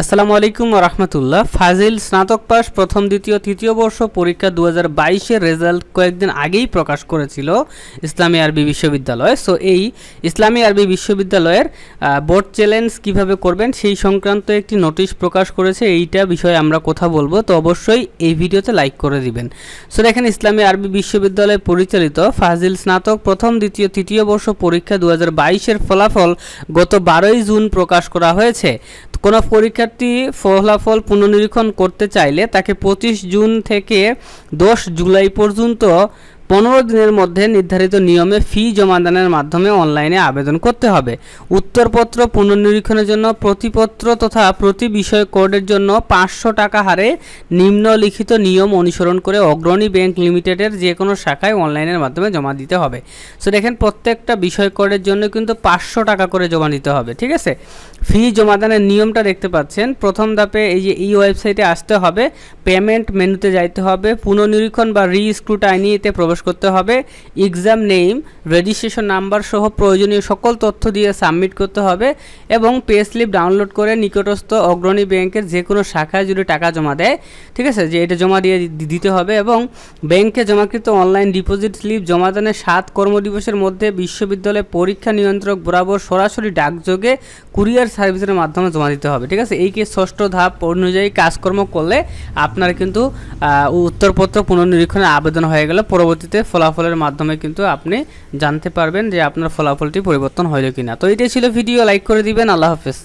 আসসালামু আলাইকুম রহমতুল্লাহ। ফাজিল স্নাতক পাস প্রথম, দ্বিতীয়, তৃতীয় বর্ষ পরীক্ষা দু হাজার বাইশের রেজাল্ট কয়েকদিন আগেই প্রকাশ করেছিল ইসলামী আরবি বিশ্ববিদ্যালয়। সো এই ইসলামী আরবি বিশ্ববিদ্যালয়ের বোর্ড চ্যালেঞ্জ কীভাবে করবেন সেই সংক্রান্ত একটি নোটিশ প্রকাশ করেছে। এইটা বিষয়ে আমরা কথা বলব। তো অবশ্যই এই ভিডিওতে লাইক করে দিবেন। সো দেখেন, ইসলামী আরবি বিশ্ববিদ্যালয় পরিচালিত ফাজিল স্নাতক, প্রথম, দ্বিতীয়, তৃতীয় বর্ষ পরীক্ষা দু হাজার বাইশের ফলাফল গত বারোই জুন প্রকাশ করা হয়েছে। কোনো পরীক্ষার্থী ফলাফল পুনর্নিরীক্ষণ করতে চাইলে তাকে পঁচিশ জুন থেকে দশ জুলাই পর্যন্ত পনেরো দিনের মধ্যে নির্ধারিত নিয়মে ফি জমাদানের মাধ্যমে অনলাইনে আবেদন করতে হবে। উত্তরপত্র পুনর্নিরীক্ষণের জন্য প্রতিপত্র তথা প্রতি বিষয় কোডের জন্য পাঁচশো টাকা হারে নিম্নলিখিত নিয়ম অনুসরণ করে অগ্রণী ব্যাংক লিমিটেডের যে কোনো শাখায় অনলাইনের মাধ্যমে জমা দিতে হবে। সো দেখেন প্রত্যেকটা বিষয় কোডের জন্য কিন্তু পাঁচশো টাকা করে জমা দিতে হবে, ঠিক আছে? ফি জমাদানের নিয়মটা দেখতে পাচ্ছেন। প্রথম ধাপে এই যে এই ওয়েবসাইটে আসতে হবে। পেমেন্ট মেনুতে যাইতে হবে। পুনর্নিরীক্ষণ বা রি স্ক্রুটাইনিতে প্রবেশ করতে হবে। এক্সাম নেম রেজিস্ট্রেশন নাম্বার সহ প্রয়োজনীয় সকল তথ্য দিয়ে সাবমিট করতে হবে এবং পে স্লিপ ডাউনলোড করে নিকটস্থ অগ্রণী ব্যাংকের যে কোনো শাখায় যদি টাকা জমা দেয়, ঠিক আছে? যে এটা জমা দিয়ে দিতে হবে এবং ব্যাংকে জমাকৃত অনলাইন ডিপোজিট স্লিপ জমাদানের সাত কর্মদিবসের মধ্যে বিশ্ববিদ্যালয় পরীক্ষা নিয়ন্ত্রক বরাবর সরাসরি ডাকযোগে কুরিয়ার সার্ভিসের মাধ্যমে জমা দিতে হবে, ঠিক আছে? এই কে ষষ্ঠ ধাপ অনুযায়ী কাজকর্ম করলে আপনার কিন্তু উত্তরপত্র পুনর্নিরীক্ষণের আবেদন হয়ে গেলে পরবর্তীতে ফলাফলের মাধ্যমে কিন্তু আপনি জানতে পারবেন যে আপনার ফলাফলটি পরিবর্তন হইল কিনা। তো এটাই ছিল ভিডিও লাইক করে দিবেন, আল্লাহ হাফেজ।